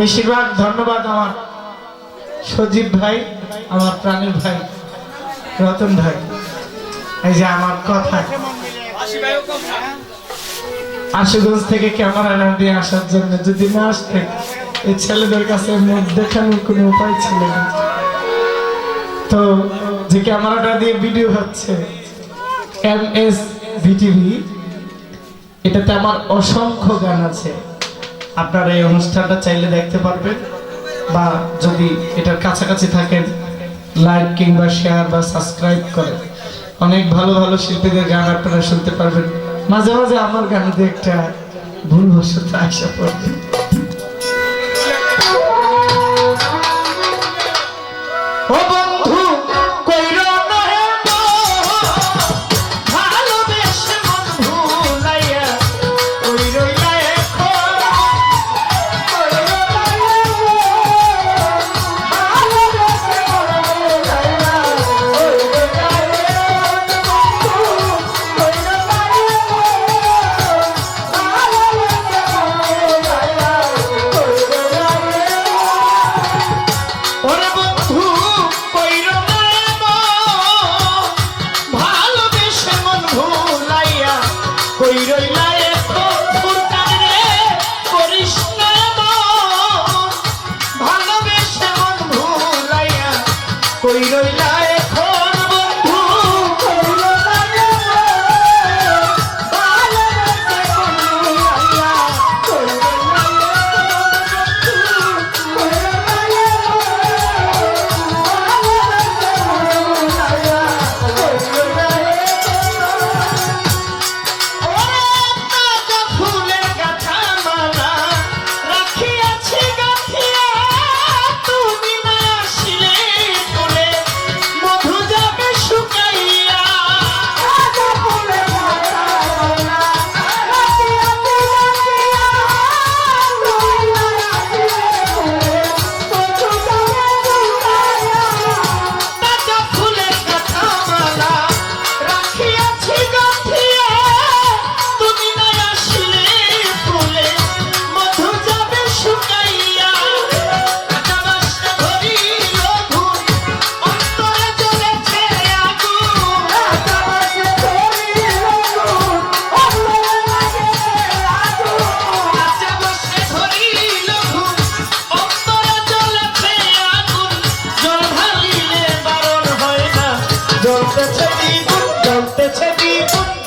বেশিরভাগ ধন্যবাদ আমার সজীব ভাই, আমার প্রাণের ভাই, রতন ভাই। এই যে আমার কথা। আশুগঞ্জ থেকে ক্যামেরা দিয়ে আসার জন্য যদি না আসতেন এই ছেলেদের কাছে মুখ দেখানোর কোনো উপায় ছিল না। তো যে ক্যামেরাটা দিয়ে ভিডিও হচ্ছে, এম এস ভিটিভি এটাতে আমার অসংখ্য গান আছে। আপনারা এই অনুষ্ঠানটা চাইলে দেখতে পারবেন বা যদি এটার কাছাকাছি থাকেন লাইক কিংবা শেয়ার বা সাবস্ক্রাইব করেন। অনেক ভালো ভালো শিল্পীদের গান আপনারা শুনতে পারবেন। মাঝে মাঝে আমার গান দিয়ে একটা ভুল বসতে আসা পড়বে। y ছবি বলতে ছবি।